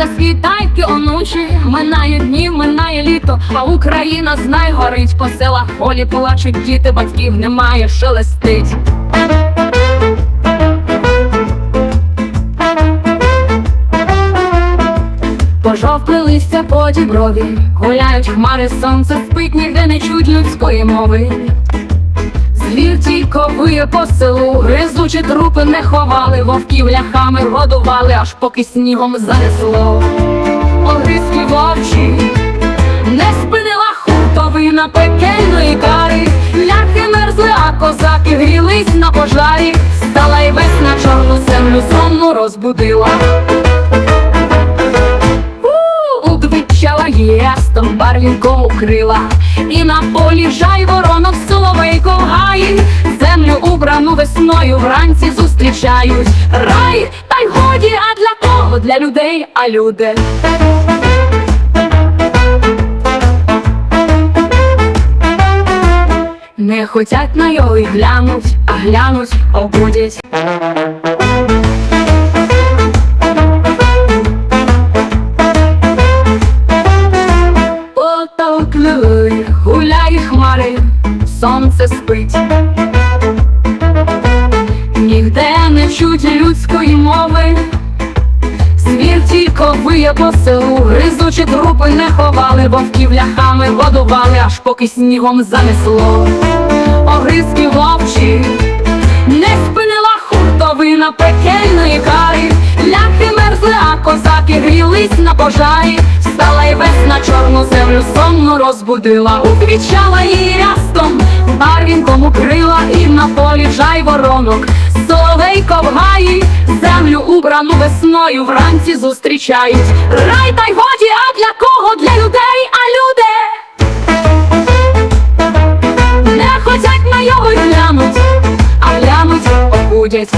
та світайки онучі, минає дні, минає літо, а Україна знай горить по селах полі плачуть діти, батьків немає, шелестить. Пожовкли листя по діброві, гуляють хмари, сонце спить, ніде не чуть людської мови. Звір тільки виє по селу, гризучі трупи не ховали, вовків ляхами годували, аж поки снігом занесло. Огризки вовчі не спинила хуртовина пекельної кари, ляхи мерзли, а козаки грілись на пожарі, стала й весна чорну землю сонну розбудила. Ястом барвінком укрила, і на полі жай воронок соловейко в гаї, землю убрану весною вранці зустрічають. Рай, та й годі, а для кого? Для людей, а люди. Не хотять на його й глянуть, а глянуть, обудять. Потолкли, гуляє хмари, сонце спить. Нігде не чуть людської мови, Звір тільки виє по селу, гризучі трупи не ховали, вовків ляхами годували, аж поки снігом занесло. Огризки вовчі не спинила хуртовина пекельної кари, ляхи мерзли, а козаки грілись на пожарі, стала й весна чорну землю сонну розбудила, уквічала її рястом, барвінком укрила, і на полі жай воронок, соловейко в гаї, землю убрану весною вранці зустрічають. Рай та й годі, а для кого? Для людей, а люди не хотять на його глянуть, а глянуть обудять.